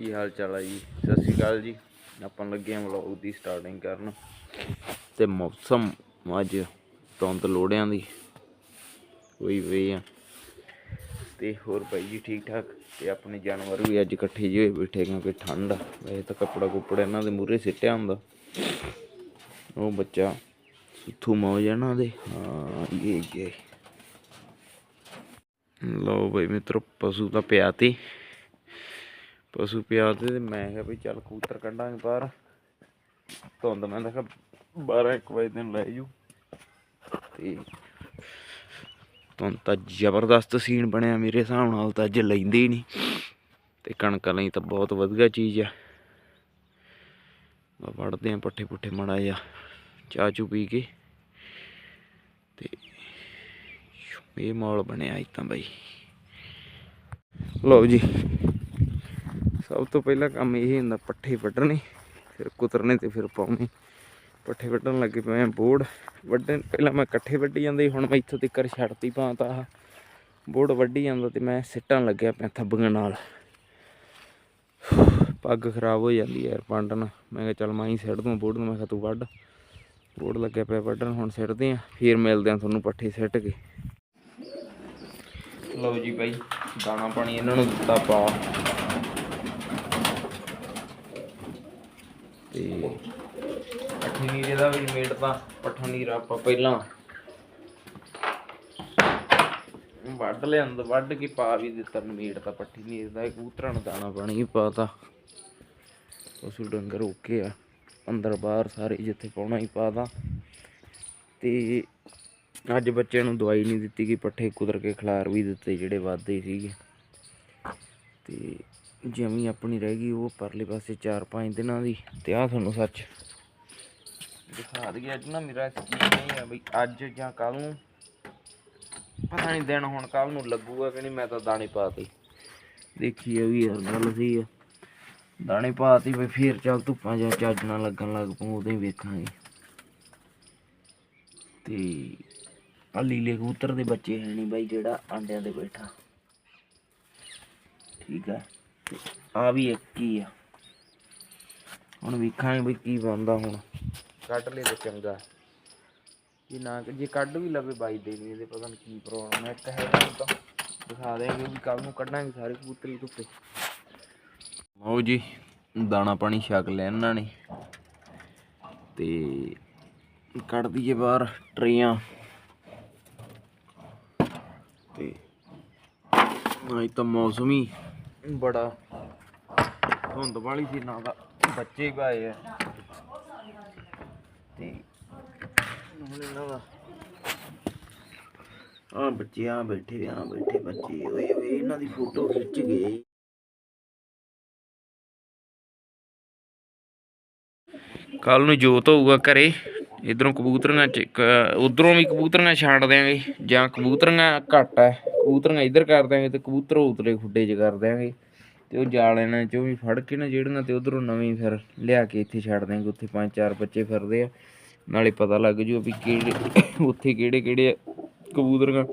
ਕੀ ਹਾਲ ਚਾਲ ਹੈ ਜੀ? ਸਤਿ ਸ਼੍ਰੀ ਅਕਾਲ ਜੀ। ਆਪਾਂ ਲੱਗੇ ਹਾਂ ਵਲੌਗ ਦੀ ਸਟਾਰਟਿੰਗ ਕਰਨ। ਤੇ ਮੌਸਮ ਅੱਜ ਧੁੰਦ ਲੋੜਿਆਂ ਦੀ ਹੋਈ ਹੋਈ ਆ। ਤੇ ਹੋਰ ਭਾਈ ਜੀ ਠੀਕ ਠਾਕ? ਤੇ ਆਪਣੇ ਜਾਨਵਰ ਵੀ ਅੱਜ ਇਕੱਠੇ ਜਿਹੇ ਹੋਏ ਬੈਠੇ ਕਿਉਂਕਿ ਠੰਡ ਆ। ਵੈਸੇ ਤਾਂ ਕੱਪੜਾ ਕੁੱਪੜਾ ਇਹਨਾਂ ਦੇ ਮੂਹਰੇ ਸਿੱਟਿਆ ਹੁੰਦਾ। ਉਹ ਬੱਚਾ ਸੁੱਥੂ ਮੌਜ ਆ ਦੇ। ਹਾਂ ਇਹ ਇਹ ਲਓ ਬਈ ਮਿੱਤਰੋ, ਪਸ਼ੂ ਤਾਂ ਪਿਆ ਤੇ। ਪਸ਼ੂ ਪਿਆਰ ਤੇ ਮੈਂ ਕਿਹਾ ਵੀ ਚੱਲ ਕੂਤਰ ਕੱਢਾਂਗੇ ਬਾਹਰ। ਧੁੰਦ ਮੈਂ ਕਿਹਾ 12 1 ਵਜੇ ਦਿਨ ਲੈ ਜੂ ਤੇ ਧੁੰਦ ਤਾਂ ਜ਼ਬਰਦਸਤ ਸੀਨ ਬਣਿਆ ਮੇਰੇ ਹਿਸਾਬ ਨਾਲ ਤਾਂ ਅੱਜ ਲੈਂਦੇ ਹੀ ਨਹੀਂ। ਤੇ ਕਣਕਾਂ ਲਈ ਤਾਂ ਬਹੁਤ ਵਧੀਆ ਚੀਜ਼ ਆ। ਆ ਵੜਦੇ ਆ ਪੱਠੇ ਪੁੱਠੇ ਮੜਾ ਜਾ ਚਾਹ ਚੂ ਪੀ ਕੇ। ਤੇ ਇਹ ਮਾਹੌਲ ਬਣਿਆ ਅੱਜ ਬਾਈ। ਲਓ ਜੀ। ਸਭ ਤੋਂ ਪਹਿਲਾ ਕੰਮ ਇਹ ਹੁੰਦਾ ਪੱਠੇ ਵੱਢਣੇ, ਫਿਰ ਕੁਤਰਨੇ ਤੇ ਫਿਰ ਪਾਉਣੇ। ਪੱਠੇ ਵੱਢਣ ਲੱਗੇ ਪਏ ਆ ਬੋੜ ਵੱਢਣ, ਪਹਿਲਾਂ ਮੈਂ ਇਕੱਠੇ ਵੱਢੀ ਜਾਂਦੇ ਹੁਣ ਮੈਂ ਇੱਥੋਂ ਤੱਕ ਛੱਡਤੀ ਪਾਂ ਤਾਂ ਆਹ। ਬੋੜ ਵੱਢੀ ਜਾਂਦਾ ਤੇ ਮੈਂ ਸਿੱਟਣ ਲੱਗਿਆ ਪਿਆ ਥੱਬੀਆਂ ਨਾਲ। ਪੱਗ ਖਰਾਬ ਹੋ ਜਾਂਦੀ ਯਾਰ ਪੰਡ ਨਾਲ ਮੈਂ ਕਿਹਾ ਚੱਲ ਮੈਂ ਹੀ ਸਿੱਟ ਦੂੰ ਬੋੜ ਨੂੰ, ਮੈਂ ਕਿਹਾ ਤੂੰ ਵੱਢ। ਬੋੜ ਲੱਗਿਆ ਪਿਆ ਵੱਢਣ, ਹੁਣ ਸਿੱਟਦੇ ਆ, ਫਿਰ ਮਿਲਦੇ ਆ ਤੁਹਾਨੂੰ ਪੱਠੇ ਸਿੱਟ ਕੇ। ਲਓ ਜੀ ਬਾਈ, ਦਾਣਾ ਪਾਣੀ ਇਹਨਾਂ ਨੂੰ ਦਿੱਤਾ ਪਾ ਤੇ ਪੱਠੀ ਨੀਰੇ ਦਾ ਵੀ ਮੇਟ ਤਾਂ ਪੱਠਾ ਨੀਰਾ ਆਪਾਂ ਪਹਿਲਾਂ ਵੱਢ ਲਿਆਂਦਾ ਵੱਢ ਕੇ ਪਾ ਵੀ ਦਿੱਤਾ ਮੀਟ ਤਾਂ ਪੱਠੀ ਨੀਰ ਦਾ ਕਬੂਤਰਾਂ ਨੂੰ ਦਾਣਾ ਪਾਣੀ ਵੀ ਪਾਤਾ ਉਸ ਡੰਗਰ ਓਕੇ ਆ, ਅੰਦਰ ਬਾਹਰ ਸਾਰੇ ਜਿੱਥੇ ਪਾਉਣਾ ਹੀ ਪਾਦਾ ਤੇ। ਅੱਜ ਬੱਚਿਆਂ ਨੂੰ ਦਵਾਈ ਨਹੀਂ ਦਿੱਤੀ ਕਿ ਪੱਠੇ ਕੁਦਰ ਕੇ ਖਿਲਾਰ ਵੀ ਦਿੱਤੇ ਜਿਹੜੇ ਵਾਧੇ ਸੀਗੇ। ਤੇ ਜਮੀ ਆਪਣੀ ਰਹਿ ਗਈ ਉਹ ਪਰਲੇ ਪਾਸੇ 4-5 ਦਿਨਾਂ ਦੀ ਤੇ ਆ ਤੁਹਾਨੂੰ ਸੱਚ ਦਿਖਾ ਦਈਏ। ਅੱਜ ਨਾ ਮੇਰਾ ਕੀ ਨਹੀਂ ਆ ਬਈ, ਅੱਜ ਜਾਂ ਕੱਲ ਨੂੰ। ਪਤਾ ਨਹੀਂ ਦਿਨ ਹੁਣ ਕੱਲ ਨੂੰ ਲੱਗੂਗਾ ਕਿ ਨਹੀਂ, ਮੈਂ ਤਾਂ ਦਾਣੇ ਪਾਤੇ। ਦੇਖੀ ਇਹ ਵੀ ਯਾਰ, ਗੱਲ ਸਹੀ ਆ। ਦਾਣੇ ਪਾਤੀ ਬਈ ਫੇਰ ਚੱਲ ਧੁੱਪਾਂ ਜਾਂ ਚੱਜ ਨਾਲ ਲੱਗਣ ਲੱਗ ਪਊ, ਉਦੋਂ ਹੀ ਵੇਖਾਂਗੇ। ਤੇ ਆ ਲੀਲੇ ਕਬੂਤਰ ਦੇ ਬੱਚੇ ਹੈ ਨਹੀਂ ਬਾਈ, ਜਿਹੜਾ ਆਂਡਿਆਂ ਤੇ ਬੈਠਾ। ਠੀਕ ਆ। ਆ ਵੀ ਇੱਕ ਹੀ ਆ। ਹੁਣ ਵੇਖਾਂਗੇ ਬਈ ਕੀ ਬਣਦਾ ਹੁਣ। ਕੱਢ ਲਈ ਤੇ ਚੰਗਾ। ਜੇ ਨਾ ਜੇ ਕੱਢ ਵੀ ਲਵੇ ਬਾਈ ਦੇ ਨਹੀਂ ਇਹਦੇ ਪਤਾ ਨਹੀਂ ਕੀ ਪ੍ਰੋਬਲਮ ਹੈ ਇੱਕ ਹੈਗਾ ਹੁਣ ਤਾਂ ਦਿਖਾ ਦੇਾਂਗੇ ਵੀ ਕੱਲ ਨੂੰ ਕੱਢਾਂਗੇ ਸਾਰੇ ਕਬੂਤਰ ਧੁੱਪੇ ਆਓ ਜੀ ਦਾਣਾ ਪਾਣੀ ਛਕ ਲਿਆ ਇਹਨਾਂ ਨੇ। ਤੇ ਕੱਢ ਦਈਏ ਬਾਹਰ ਟਰੇਆਂ। ਤੇ ਅੱਜ ਤਾਂ ਮੌਸਮ ਹੀ ਬੜਾ। ਧੁੰਦ ਵਾਲੀ ਸੀ, ਨਾ ਦਾ ਬੱਚੇ ਹੀ ਆ। ਤੇ ਹੁਣ ਇਹਨਾਂ ਦਾ ਆ ਬੱਚੇ ਆ ਬੈਠੇ ਆ ਬੈਠੇ ਬੱਚੇ, ਓਏ ਓਏ ਇਹਨਾਂ ਦੀ ਫੋਟੋ ਖਿੱਚ ਗਏ ਕੱਲ ਨੂੰ ਜੋਤ ਹੋਊਗਾ ਘਰੇ। ਇਧਰੋਂ ਕਬੂਤਰੀਆਂ ਚ ਉਧਰੋਂ ਵੀ ਕਬੂਤਰੀਆਂ ਛਾੜ ਦਿਆਂਗੇ, ਜਾਂ ਕਬੂਤਰੀਆਂ ਘੱਟ ਹੈ ਕਬੂਤਰੀਆਂ ਇੱਧਰ ਕਰ ਦਿਆਂਗੇ ਤੇ ਕਬੂਤਰ ਉਤਰੇ ਖੁੱਡੇ 'ਚ ਕਰ ਦਿਆਂਗੇ। ਤੇ ਉਹ ਜਾਲ ਇਹਨਾਂ ਚੋਂ ਵੀ ਫੜ ਕੇ ਨਾ ਜਿਹੜੀਆਂ ਤੇ ਉਧਰੋਂ ਨਵੀਂ ਫਿਰ ਲਿਆ ਕੇ ਇੱਥੇ ਛੱਡ ਦਿਆਂਗੇ, ਉੱਥੇ ਪੰਜ ਚਾਰ ਬੱਚੇ ਫਿਰਦੇ ਆ। ਨਾਲੇ ਪਤਾ ਲੱਗ ਜੂ ਵੀ ਕਿਹੜੇ, ਉੱਥੇ ਕਿਹੜੇ ਕਿਹੜੇ ਕਬੂਤਰੀਆਂ।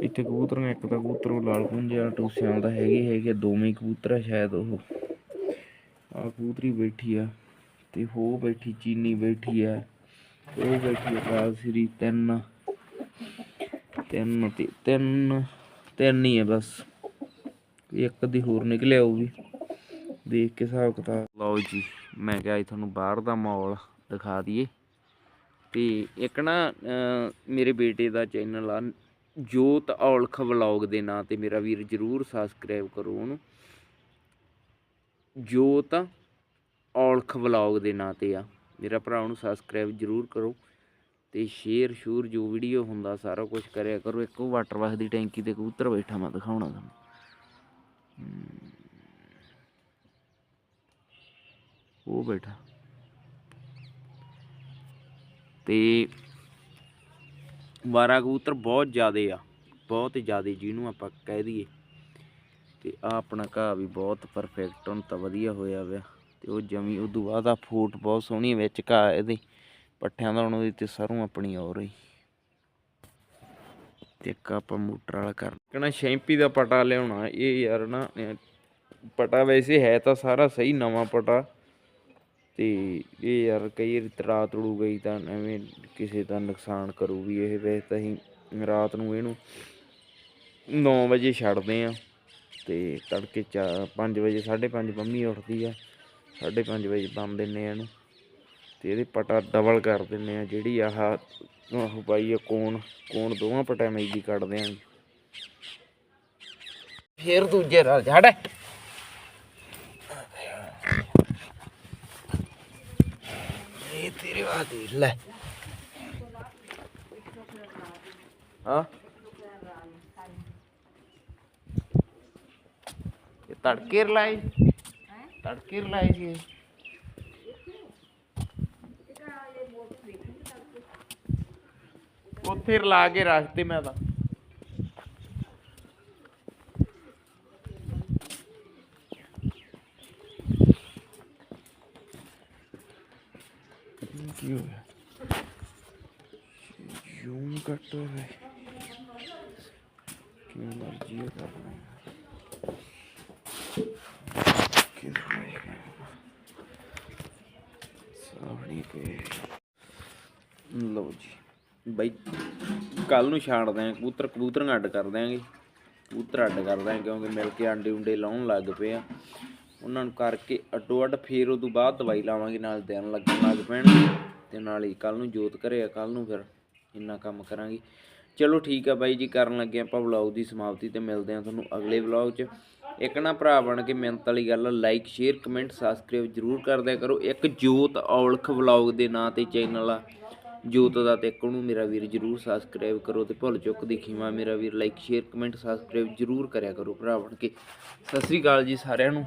ਇੱਥੇ ਕਬੂਤਰੀਆਂ, ਇੱਕ ਤਾਂ ਕਬੂਤਰ ਉਹ ਲਾਲ ਪੁੰਜਿਆ ਟੂਸਿਆਂ ਦਾ ਹੈਗੇ ਹੈਗੇ ਦੋਵੇਂ ਕਬੂਤਰ ਆ ਸ਼ਾਇਦ ਉਹ। ਆ ਕਬੂਤਰੀ ਬੈਠੀ ਆ, ਤੇ ਹੋ ਬੈਠੀ, ਚੀਨੀ ਬੈਠੀ ਆ। ਉਹ ਬੈਠੀ ਆ ਸ੍ਰੀ ਤਿੰਨ ਤਿੰਨ ਤੇ ਤਿੰਨ ਤਿੰਨ ਹੀ ਹੈ ਬਸ। ਇੱਕ ਦੀ ਹੋਰ ਨਿਕਲਿਆ ਉਹ ਵੀ ਦੇਖ ਕੇ ਹਿਸਾਬ ਕਿਤਾਬ। ਲਓ ਜੀ, ਮੈਂ ਕਿਹਾ ਜੀ ਤੁਹਾਨੂੰ ਬਾਹਰ ਦਾ ਮਾਹੌਲ ਦਿਖਾ ਦਈਏ। ਤੇ ਇੱਕ ਨਾ ਮੇਰੇ ਬੇਟੇ ਦਾ ਚੈਨਲ ਆ, ਜੋਤ ਔਲਖ ਵਲੌਗ ਦੇ ਨਾਂ ਤੇ ਮੇਰਾ ਵੀਰ ਜਰੂਰ ਸਬਸਕ੍ਰਾਈਬ ਕਰੋ ਉਹਨੂੰ। ਜੋਤ ਔਲਖ ਵਲੌਗ ਦੇ ਨਾਂ ਤੇ ਆ। ਮੇਰਾ ਭਰਾ ਨੂੰ ਸਬਸਕ੍ਰਾਈਬ ਜਰੂਰ ਕਰੋ ਤੇ ਸ਼ੇਅਰ ਸ਼ੂਰ ਜੋ ਵੀਡੀਓ ਹੁੰਦਾ ਸਾਰਾ ਕੁਝ ਕਰਿਆ ਕਰੋ। ਇੱਕੋ ਵਾਟਰ ਵਾਸ ਦੀ ਟੈਂਕੀ ਤੇ ਕਬੂਤਰ ਬੈਠਾ, ਮੈਂ ਦਿਖਾਉਣਾ ਤੁਹਾਨੂੰ। ਉਹ ਬੈਠਾ। ਤੇ ਵਾਰਾ ਕਬੂਤਰ ਬਹੁਤ ਜ਼ਿਆਦੇ ਆ, ਬਹੁਤ ਜ਼ਿਆਦੇ ਜਿਹਨੂੰ ਆਪਾਂ ਕਹਿ ਦਈਏ। ਤੇ ਆ ਆਪਣਾ ਘਾਹ ਵੀ ਬਹੁਤ ਪਰਫੈਕਟ ਹੁਣ ਤਾਂ ਵਧੀਆ ਹੋਇਆ ਵਿਆ ਤੇ ਉਹ ਜਮੀ ਉਦੋਂ ਬਾਅਦ ਆ ਫੂਟ ਬਹੁਤ ਸੋਹਣੀ ਵਿੱਚ ਘਾਹ ਇਹਦੇ। ਪੱਠਿਆਂ ਦਾ ਹੁਣ ਉਹਦੀ ਤੇ ਸਰੋਂ ਆਪਣੀ ਹੋ ਰਹੀ ਤੇ ਇੱਕ ਆਪਾਂ ਮੋਟਰ ਵਾਲਾ ਕਰ ਕਹਣਾ ਸ਼ੈਂਪੀ ਦਾ ਪਟਾ ਲਿਆਉਣਾ, ਇਹ ਯਾਰ ਨਾ, ਪਟਾ ਵੈਸੇ ਹੈ ਤਾਂ ਸਾਰਾ ਸਹੀ ਨਵਾਂ ਪਟਾ। ਤੇ ਇਹ ਯਾਰ ਕਈ ਵਾਰੀ ਤੜਾ ਤੜੂ ਗਈ ਤਾਂ ਐਵੇਂ ਕਿਸੇ ਦਾ ਨੁਕਸਾਨ ਕਰੂ ਵੀ ਇਹ। ਵੈਸੇ ਤਾਂ ਅਸੀਂ ਰਾਤ ਨੂੰ ਇਹਨੂੰ 9 ਵਜੇ ਛੱਡਦੇ ਆ। ਤੇ ਤੜਕੇ 5 ਵਜੇ 5:30 ਮੰਮੀ ਉੱਠਦੀ ਆ। 5:30 ਵਜੇ ਬੰਨ ਦਿੰਨੇ ਆ ਇਹਨੂੰ ਤੇ ਇਹਦੇ ਪਟਾ ਡਬਲ ਕਰ ਦਿੰਨੇ ਆ ਜਿਹੜੀ ਆਹ ਉਹ ਪਾਈ ਆ ਕੋਣ ਕੋਣ ਦੋਵਾਂ ਪਟਿਆਂ ਵਿੱਚ ਦੀ ਕੱਢ ਦਿਆਂਗੇ ਫੇਰ ਦੂਜੇ ਨਾਲ ਛੱਡ। ਇਹ ਤੇਰੇ ਵਾਦੀ ਲੈ। ਹਾਂ? ਇਹ ਤੜਕੇ ਲਾਈ ਤੜਕੇ ਲਾਈ ਸੀ ਇਹ। ਉੱਥੇ ਲਾ ਕੇ ਰੱਖਤੇ ਮੈਂ ਤਾਂ ਕੀ ਹੋਇਆ ਯੂੰ ਕੱਟ ਹੋਇਆ ਕੀ ਮਰਜ਼ੀ ਹੈ ਕਰਨਾ ਕਿਧਰ ਸਾਵਣੀ ਪੇ ਲਓ ਜੀ ਬਈ ਕੱਲ ਨੂੰ ਛਾੜ ਆਂ ਕਬੂਤਰ ਕਬੂਤਰੀਆਂ ਅੱਡ ਕਰ ਦਿਆਂਗੇ। ਕਬੂਤਰ ਅੱਡ ਕਰ ਦਿਆਂਗੇ ਕਿਉਂਕਿ ਮਿਲ ਕੇ ਆਂਡੇ ਉਂਡੇ ਲਾਉਣ ਲੱਗ ਪਏ ਆ। ਉਹਨਾਂ ਨੂੰ ਕਰਕੇ ਅੱਡੋ ਅੱਡ ਫੇਰ ਉਹ ਤੋਂ ਬਾਅਦ ਦਵਾਈ ਲਾਵਾਂਗੇ, ਨਾਲ ਦੇਣ ਲੱਗਣ ਲੱਗ ਪੈਣਗੇ ਤੇ ਨਾਲ ਹੀ ਕੱਲ ਨੂੰ ਜੋਤ ਘਰੇ ਆ ਕੱਲ ਨੂੰ ਫਿਰ ਇੰਨਾ ਕੰਮ ਕਰਾਂਗੇ। ਚਲੋ ਠੀਕ ਆ ਬਾਈ ਜੀ, ਕਰਨ ਲੱਗੇ ਆਪਾਂ ਵਲੌਗ ਦੀ ਸਮਾਪਤੀ ਤੇ ਮਿਲਦੇ ਆ ਤੁਹਾਨੂੰ ਅਗਲੇ ਵਲੌਗ 'ਚ। ਇੱਕ ਨਾ ਭਰਾ ਬਣ ਕੇ ਮਿਹਨਤ ਵਾਲੀ ਗੱਲ ਲਾਈਕ ਸ਼ੇਅਰ ਕਮੈਂਟ ਸਬਸਕ੍ਰਾਈਬ ਜਰੂਰ ਕਰ ਦਿਆ ਕਰੋ। ਇੱਕ ਜੋਤ ਔਲਖ ਵਲੌਗ ਦੇ ਨਾਂ ਤੇ ਚੈਨਲ ਆ। ਜੋਤ ਦਾ ਤੇ ਨੂੰ ਮੇਰਾ ਵੀਰ ਜਰੂਰ ਸਬਸਕ੍ਰਾਈਬ ਕਰੋ ਤੇ ਭੁੱਲ ਚੁੱਕ ਦੀ ਖੀਮਾ ਮੇਰਾ ਵੀਰ ਲਾਈਕ ਸ਼ੇਅਰ ਕਮੈਂਟ ਸਬਸਕ੍ਰਾਈਬ ਜਰੂਰ ਕਰਿਆ ਕਰੋ ਭਰਾ ਬਣ ਕੇ। ਸਤਿ ਸ੍ਰੀ ਅਕਾਲ ਜੀ ਸਾਰਿਆਂ ਨੂੰ।